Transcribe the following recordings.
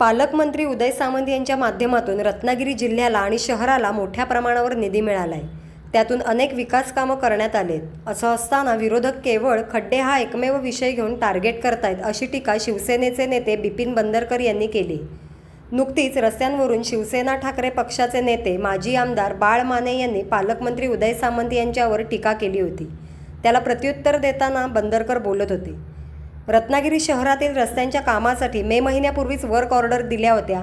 पालकमंत्री उदय सामंत यांच्या माध्यमातून रत्नागिरी जिल्ह्याला आणि शहराला मोठ्या प्रमाणावर निधी मिळाला आहे त्यातून अनेक विकास कामं करण्यात आलेत. असं असताना विरोधक केवळ खड्डे हा एकमेव विषय घेऊन टार्गेट करतायत अशी टीका शिवसेनेचे नेते बिपिन बंदरकर यांनी केली. नुकतीच रस्त्यांवरून शिवसेना ठाकरे पक्षाचे नेते माजी आमदार बाळ माने यांनी पालकमंत्री उदय सामंत यांच्यावर टीका केली होती. त्याला प्रत्युत्तर देताना बंदरकर बोलत होते. रत्नागिरी शहरातील रस्त्यांच्या कामासाठी मे महिन्यापूर्वीच वर्क ऑर्डर दिल्या होत्या.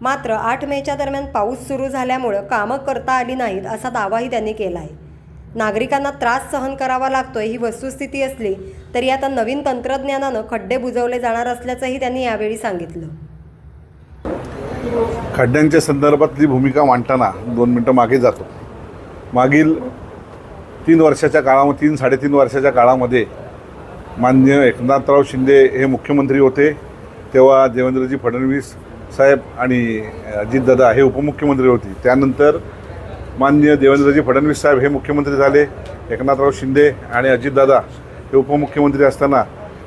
मात्र आठ मेच्या दरम्यान पाऊस सुरू झाल्यामुळं कामं करता आली नाहीत असा दावाही त्यांनी केला आहे नागरिकांना त्रास सहन करावा लागतोय ही वस्तुस्थिती असली तरी आता नवीन तंत्रज्ञानानं खड्डे बुजवले जाणार असल्याचंही त्यांनी यावेळी सांगितलं. खड्ड्यांच्या संदर्भातली भूमिका मांडताना दोन मिनटं मागे जातो. मागील तीन वर्षाच्या काळामध्ये तीन साडेतीन वर्षाच्या काळामध्ये मान्य एकनाथराव शिंदे हे मुख्यमंत्री होते तेव्हा देवेंद्रजी फडणवीस साहेब आणि अजितदादा हे उपमुख्यमंत्री होते. त्यानंतर मान्य देवेंद्रजी फडणवीस साहेब हे मुख्यमंत्री झाले एकनाथराव शिंदे आणि अजितदादा हे उपमुख्यमंत्री असताना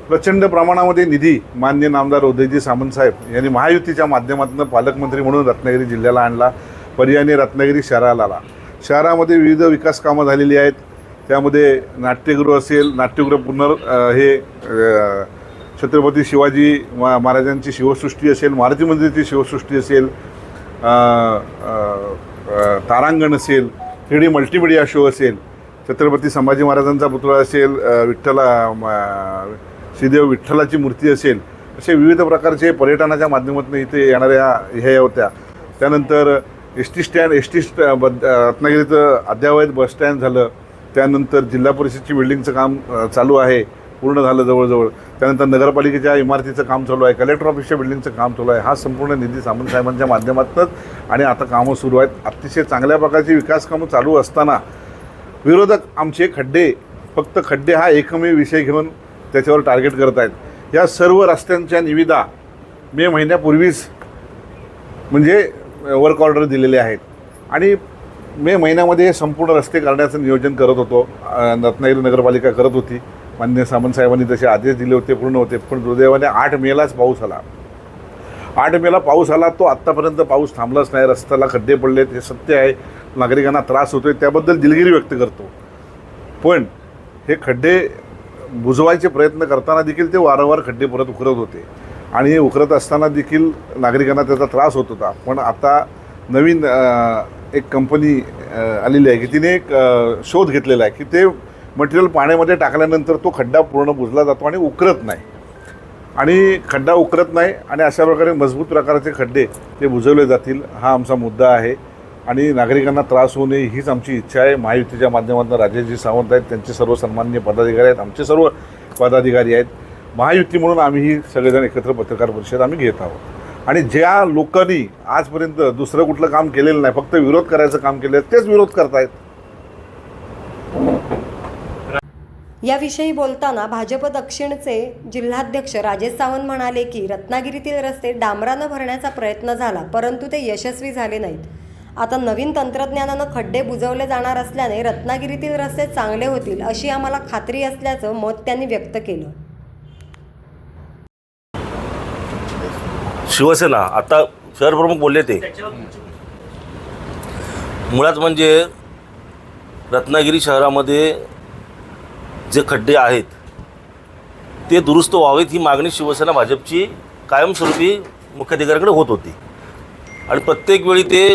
प्रचंड प्रमाणामध्ये निधी मान्य नामदार उदयजी सामंत साहेब यांनी महायुतीच्या माध्यमातून पालकमंत्री म्हणून रत्नागिरी जिल्ह्याला आणला पर्यायाने रत्नागिरी शहराला आला. शहरामध्ये विविध विकास कामं झालेली आहेत. त्यामध्ये नाट्यगृह असेल नाट्यगृह पुनर् हे छत्रपती शिवाजी मा महाराजांची शिवसृष्टी असेल मारुती मंदिराची शिवसृष्टी असेल तारांगण असेल थ्री डी मल्टीमिडिया शो असेल छत्रपती संभाजी महाराजांचा पुतळा असेल विठ्ठला श्रीदेव विठ्ठलाची मूर्ती असेल असे विविध प्रकारचे पर्यटनाच्या माध्यमातून इथे येणाऱ्या ह्या होत्या. त्यानंतर S T stand S T स्ट रत्नागिरीचं अद्ययावत बस स्टँड झालं. त्यानंतर जिल्हा परिषदची बिल्डिंगचं काम चालू आहे पूर्ण झालं जवळजवळ. त्यानंतर नगरपालिकेच्या इमारतीचं काम चालू आहे कलेक्टर ऑफिसच्या बिल्डिंगचं काम चालू आहे. हा संपूर्ण निधी सामंत साहेबांच्या माध्यमातूनच आणि आता कामं सुरू आहेत. अतिशय चांगल्या प्रकारची विकास कामं चालू असताना विरोधक आमचे खड्डे फक्त खड्डे हा एकमेव विषय घेऊन त्याच्यावर टार्गेट करत आहेत. या सर्व रस्त्यांच्या निविदा मे महिन्यापूर्वीच म्हणजे वर्क ऑर्डर दिलेले आहेत. आणि मे महिन्यामध्ये संपूर्ण रस्ते करण्याचं नियोजन करत होतो. रत्नागिरी नगरपालिका करत होती. मान्य सामंत साहेबांनी तसे आदेश दिले होते पूर्ण होते. पण दुर्दैवाने आठ मेलाच पाऊस आला. आठ मेला पाऊस आला तो आत्तापर्यंत पाऊस थांबलाच नाही. रस्त्याला खड्डे पडलेत हे सत्य आहे. नागरिकांना त्रास होतोय त्याबद्दल दिलगिरी व्यक्त करतो. पण हे खड्डे बुजवायचे प्रयत्न करताना देखील ते वारंवार खड्डे परत उकरत होते. आणि हे उकरत असताना देखील नागरिकांना त्याचा त्रास होत होता. पण आता नवीन एक कंपनी आलेली आहे की तिने एक शोध घेतलेला आहे की ते मटेरियल पाण्यामध्ये टाकल्यानंतर तो खड्डा पूर्ण बुजला जातो आणि उकरत नाही. आणि खड्डा उकरत नाही आणि अशा प्रकारे मजबूत प्रकारचे खड्डे ते बुजवले जातील हा आमचा मुद्दा आहे. आणि नागरिकांना त्रास होऊ नये हीच आमची इच्छा आहे. महायुतीच्या माध्यमातून राजेशजी सावंत आहेत त्यांचे सर्व सन्मान्य पदाधिकारी आहेत आमचे सर्व पदाधिकारी आहेत. महायुती म्हणून आम्ही ही सगळेजण एकत्र पत्रकार परिषद आम्ही घेत आहोत. आणि ज्या लोकांनी आजपर्यंत दुसरं कुठलं काम केलेलं नाही फक्त विरोध करायचं काम केलं तेच विरोध करतायत. याविषयी बोलताना भाजप दक्षिणचे जिल्हाध्यक्ष राजेश सावंत म्हणाले की रत्नागिरीतील रस्ते डांबरानं भरण्याचा प्रयत्न झाला परंतु ते यशस्वी झाले नाहीत. आता नवीन तंत्रज्ञानानं खड्डे बुजवले जाणार असल्याने रत्नागिरीतील रस्ते चांगले होतील अशी आम्हाला खात्री असल्याचं मत त्यांनी व्यक्त केलं. शिवसेना आता शहरप्रमुख बोलले ते. मुळात म्हणजे रत्नागिरी शहरामध्ये जे खड्डे आहेत ते दुरुस्त व्हावेत ही मागणी शिवसेना भाजपची कायमस्वरूपी मुख्याधिकाऱ्याकडे होत होती. आणि प्रत्येक वेळी ते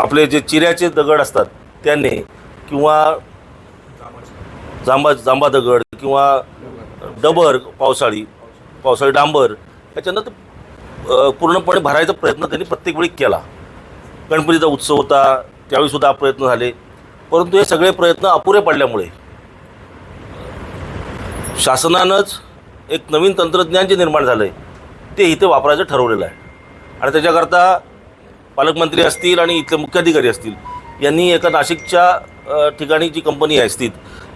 आपले जे चिऱ्याचे दगड असतात त्याने किंवा जांबा जांबा दगड किंवा डबर पावसाळी पावसाळी डांबर त्याच्यानं ते पूर्णपणे भरायचा प्रयत्न त्यांनी प्रत्येक वेळी केला. गणपतीचा उत्सव होता त्यावेळीसुद्धा प्रयत्न झाले. परंतु हे सगळे प्रयत्न अपुरे पडल्यामुळे शासनानंच एक नवीन तंत्रज्ञान जे निर्माण झालं आहे ते इथे वापरायचं ठरवलेलं आहे. आणि त्याच्याकरता पालकमंत्री असतील आणि इथले मुख्याधिकारी असतील यांनी एका नाशिकच्या ठिकाणी जी कंपनी आहे स्थित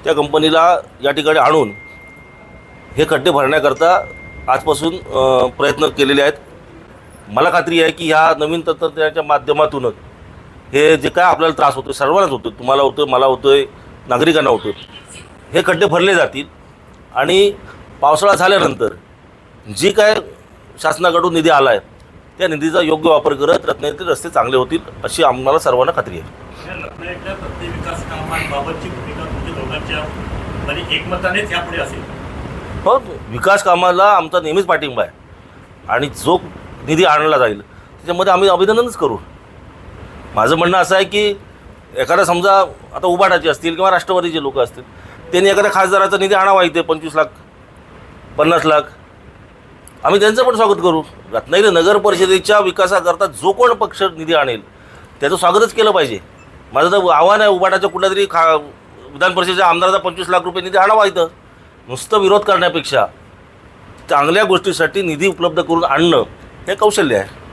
त्या कंपनीला या ठिकाणी आणून हे खड्डे भरण्याकरता आजपासून प्रयत्न केलेले आहेत. मला खात्री आहे की ह्या नवीन तंत्रज्ञानाच्या माध्यमातूनच हे जे काय आपल्याला त्रास होतो सर्वांनाच होतो तुम्हाला होतो मला होतो आहे नागरिकांना होतो हे खड्डे भरले जातील आणि पावसाळा झाल्यानंतर जी काय शासनाकडून निधी आला आहे त्या निधीचा योग्य वापर करत रत्नागिरीतील रस्ते चांगले होतील अशी आम्हाला सर्वांना खात्री आहे. रत्नागिरीतल्या प्रत्येक विकास कामांबाबतची भूमिका तुमच्या दोघांच्या म्हणजे एकमतानेच यापुढे असेल. हो विकास कामाला आमचा नेहमीच पाठिंबा आहे. आणि जो निधी आणला जाईल त्याच्यामध्ये आम्ही अभिनंदनच करू. माझं म्हणणं असं आहे की एखादा समजा आता उभाटाचे असतील किंवा राष्ट्रवादीचे लोक असतील त्यांनी एखाद्या खासदाराचा निधी आणावा इथे पंचवीस लाख पन्नास लाख. आम्ही त्यांचं पण स्वागत करू. रत्नागिरी नगर परिषदेच्या विकासाकरता जो कोण पक्ष निधी आणेल त्याचं स्वागतच केलं पाहिजे. माझं तर आव्हान आहे उबाटाच्या कुठल्या तरी खा विधान परिषदेच्या आमदाराचा पंचवीस लाख रुपये निधी आणावा इथं. नुसतं विरोध करण्यापेक्षा चांगल्या गोष्टीसाठी निधी उपलब्ध करून आणणं हे कौशल्य आहे.